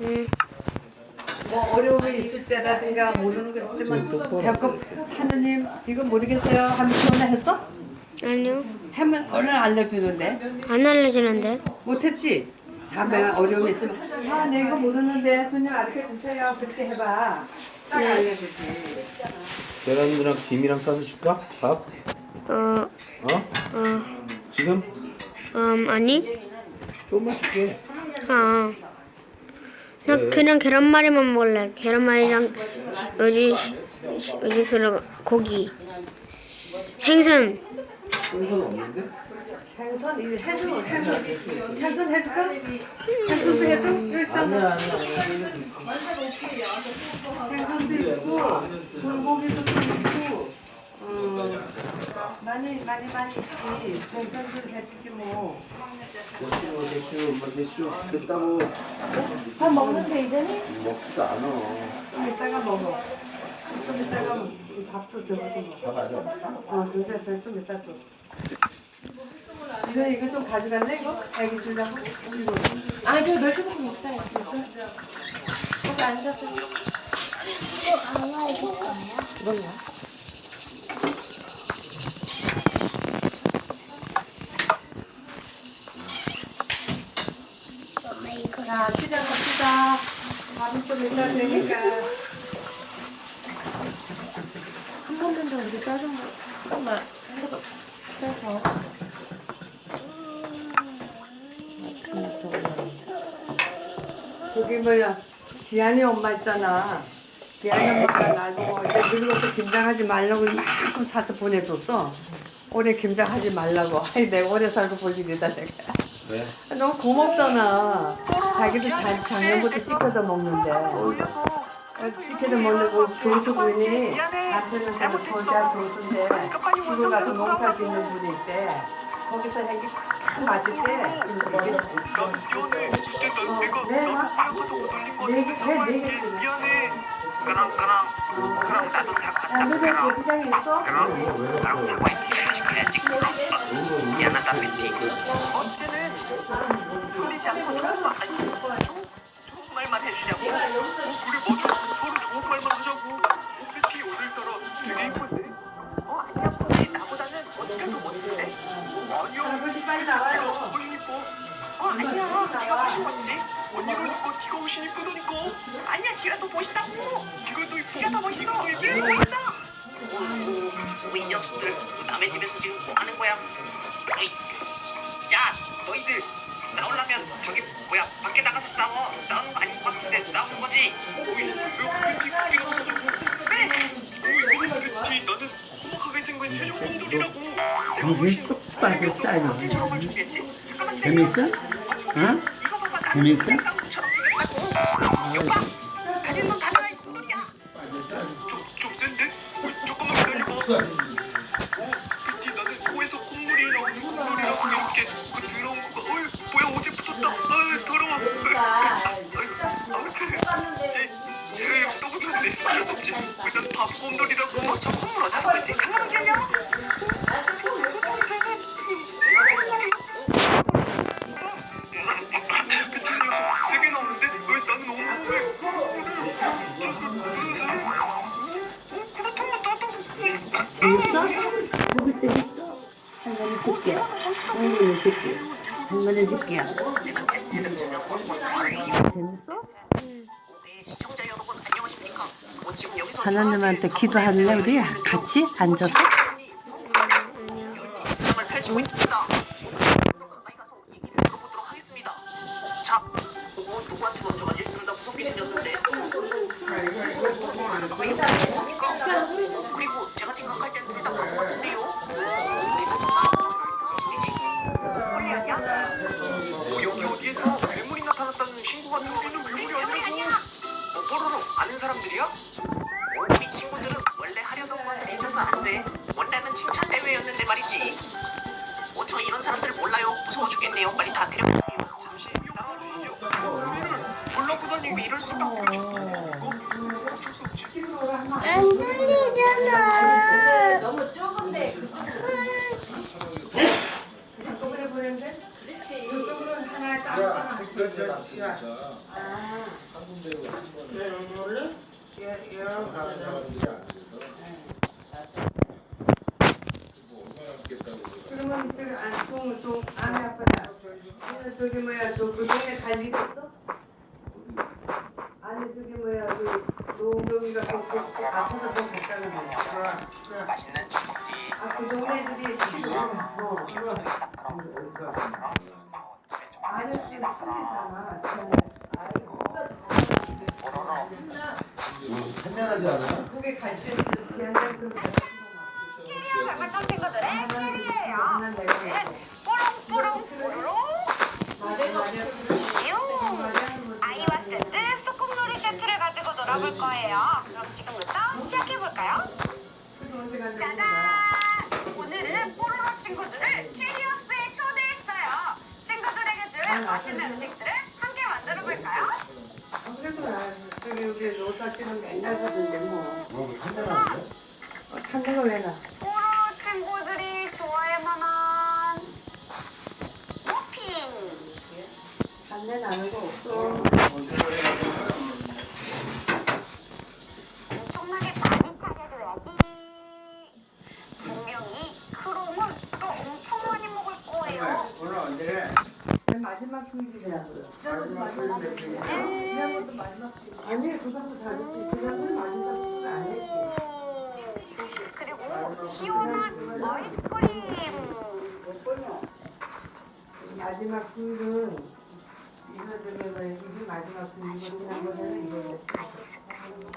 응. 뭐 어려움이 있을 때라든가 모르는 거 있을 때만 배꼽 하느님 이거 모르겠어요 하면 전화 했어? 아니요. 하면 오늘 알려주는데 안 알려주는데. 못했지? 다음에 어려움이 있으면 아, 네 이거 모르는데 손님 알려 주세요. 그렇게 해봐. 딱 알려주지. 계란이랑 김이랑 싸서 줄까? 밥? 어, 어? 어, 지금? 음, 아니? 조금만 줄게. 아. 나 그냥 계란말이만 먹을래. 계란말이랑 여기, 여기 그런 고기. 생선. 생선 없는데? 생선 이 해줘 해줘 생선 해줄까? 생선도 해줘? 일단. 생선도 있고 불고기도 좀 있고 어, 많이 많이 많이 생선도 해주지 뭐. 대추 대추 엄마 대추 됐다고 다 먹는데 이제는? 먹지도 않아. 좀 이따가 먹어. 좀 이따가 밥도 저거 좀 먹어. 밥 아직 없어. 어, 그래서 좀 이따 줘. 이거 이거 좀 가져갈래 이거? 애기 주려고? 이거. 아니 저 멸치볶음 먹어요. 거기 앉아서. 자, 시작합시다. 되니까. 한 번만 더 우리 짜증 조금만 핸드폰 빼서. 저기 뭐야, 지안이 엄마 있잖아. 지안이 엄마가 나중에 이제 늙어서 김장하지 말라고 이만큼 사서 보내줬어. 올해 김장하지 말라고. 아이, 내가 오래 살고 볼 일이다, 내가. 왜? 너무 고맙잖아. 자기도 자, 작년부터 시켜서 먹는데. 그래서 시켜서 먹는고 교수분이 남편은 거기 거자 교수인데 시골 가서 농사 짓는 분이 있대. 거기서 애기 딱 맞을 때 이렇게 나 미안해. 진짜 나 내가 네, 나도 마- 허락하다고 돌린 거 네, 같은데 네, 사과할게. 네, 네. 미안해. 그럼 그럼 그럼 나도 야, 사과. 그럼? 그럼 나도 사과했으 가야지. 그럼 어, 미안하다 베티. 언제는 풀리지 않고 좋은 말 아니 좋은 좋은 말만 해주자고. 어 그래 맞아. 서로 좋은 말만 하자고. 어 베티 오늘따라 되게 이쁜데. 어 아니야 이 나보다는 언니가 더 멋진데. 아니야. 아버지 빨리 베티 네가. 훨씬 이뻐. 어 아니야 네가 훨씬 멋지. 언니라니까 네가 훨씬 이쁘다니까. 아니야 네가 더 멋있다고. 네가 더 이쁘. 네가 더 멋있어. 네가 더 멋있어. 오이 녀석들 남의 집에서 지금 뭐 하는 거야? 어이, 야 너희들 싸우려면 저기 뭐야 밖에 나가서 싸워 싸우는 거 아닌 것 같은데 싸우는 거지 오이 왜 벤티 밖에 나가서 자고 그래 오이 벤티 나는 험악하게 생긴 해적곰돌이라고 내가 훨씬 못생겼어 어떻게 저런 걸 준비했지? 잠깐만 기다려 재밌어? 응? 이거 봐봐 나는 재밌어? 콩나물처럼 생겼다고 여봐 가진 너다 콧물이라고 이렇게 그 더러운 거가 어이 뭐야 옷에 붙었다 아유 더러워 아무튼 또 붙었네 어쩔 수 없지 일단 밥곰돌이라고 어, 저 콧물 어디서 콧물을 저기 무슨 어 그렇다면 나도 재 재밌어? 할머니 줄게. 할머니 줄게. 할머니 줄게. 재밌어? 어, 하나님한테 기도할래 우리? 같이 앉아서? 어, 누구한테 먼저 가지? 둘다 무섭게 생겼는데. 사람들이야? 우리 친구들은 원래 하려던 것을 잊어서 안 돼. 원래는 칭찬 대회였는데 말이지. 어, 저 이런 사람들 몰라요. 무서워 죽겠네요. 빨리 다 데려가세요. 잠시 따라주시죠. 어, 우리를 몰라보다니 왜 이럴 수가 없겠죠. 어, 어쩔 수 없지. 안 들리잖아. 너무 적은데. 한꺼번에 보낸대? 그렇지. 이쪽으로 하나 딱. 하나. 아. 그러면 저기 안 통, 통, 안에 아파다. 얘는 저기 뭐야, 저 그 동네 갈일 없어? 아니 저기 뭐야, 그 그, 그, 그 아파서 좀 갔다는 거야. 맛있는 초코티 아, 그 동네 들이 지금 뭐, 그거. 안에 지금 크잖아. 판매하지 않아? 그게 갈 때, 그냥 그 캐리어 장난감 친구들의 캐리어예요. 뽀롱뽀롱 뽀로롱 슝 아이와 세트 소꿉놀이 세트를 가지고 놀아볼 거예요. 그럼 지금부터 시작해볼까요? 짜잔! 오늘은 뽀로로 친구들을 캐리어스에 초대했어요. 친구들에게 줄 맛있는 음식들을 함께 만들어 볼까요? 아무래도 나 저기 우리 노사 씨는 맨날 하던데 뭐. 뭐 판매하는데? 어, 참는 걸 해놔. 뽀로로 친구들이 좋아할 만한 머핀! 단내 나는 거 없어. 엄청나게 많이 차려줘야지. 분명히 크롱은 또 엄청 많이 먹을 거예요. 오늘 언제? 내 마지막 수입이라고요. 마지막 수입. 아니, 그것도 다르지. 그거는 마지막 수입 안 했지. 그리고 시원한 아이스크림. 마지막 수입은 이거 뭐 이게 마지막 지난 번에는 이거였어. 그리고